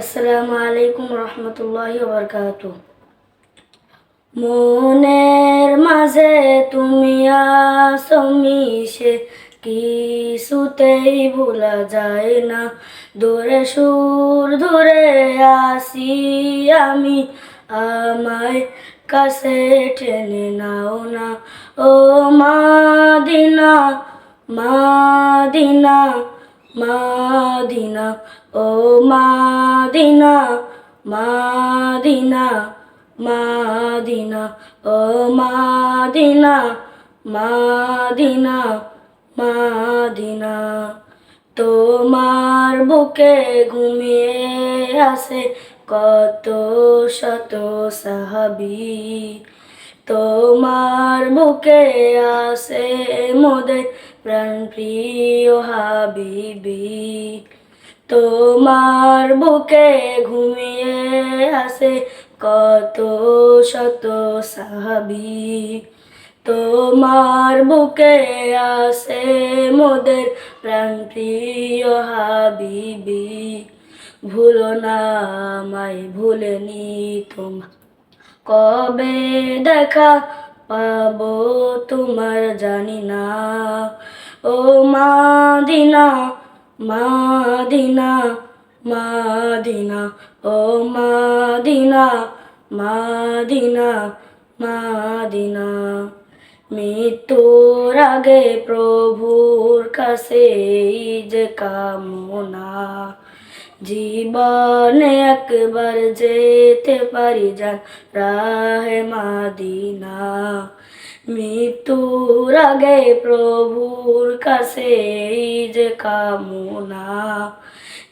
আসসালামু আলাইকুম রহমতুল্লাহি বরকাত মনের মাঝে তুমি আসো মিশে, কিছুতেই ভোলা যায় না। দূরে সুর ধরে আসি আমি, আমায় কাছে টেনে নাও না। ও মাদিনা মাদিনা মাদিনা, ও মাদিনা মাদিনা মাদিনা, ও মাদিনা মাদিনা মাদিনা। তোমার বুকে ঘুমিয়ে আসে কত শত সাহাবি। তোমার বুকে আসে মোদের প্রাণ প্রিয় হাবিবি। তোমার বুকে ঘুমিয়ে আসে কত শত সাহাবি। তোমার বুকে আসে মোদের প্রাণ প্রিয় হাবিবি। ভুলো না আমায় ভুলেনি তোমার কবে দেখা পাবো তোমার জানি না। ও মাদিনা মাদিনা মাদিনা, ও মাদিনা মাদিনা মাদিনা। মৃত্যুর আগে প্রভুর কাছে যে কামনা। জীবনে একবার যেতে পারি যান রাহে মাদিনা। মৃত্যুর আগে প্রভুর কাছে যে কামনা।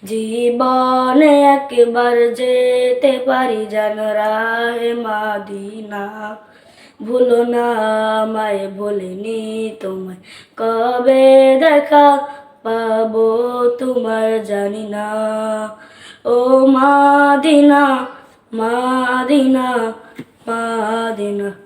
জীবনে একবার যেতে পারি যান রাহে মাদিনা। ভুলো না আমায় ভুলিনি তোমায়। কবে দেখা পাবো তোমার জানি না। ও মা দেনা মা দিনা মাদিনা মাদিনা।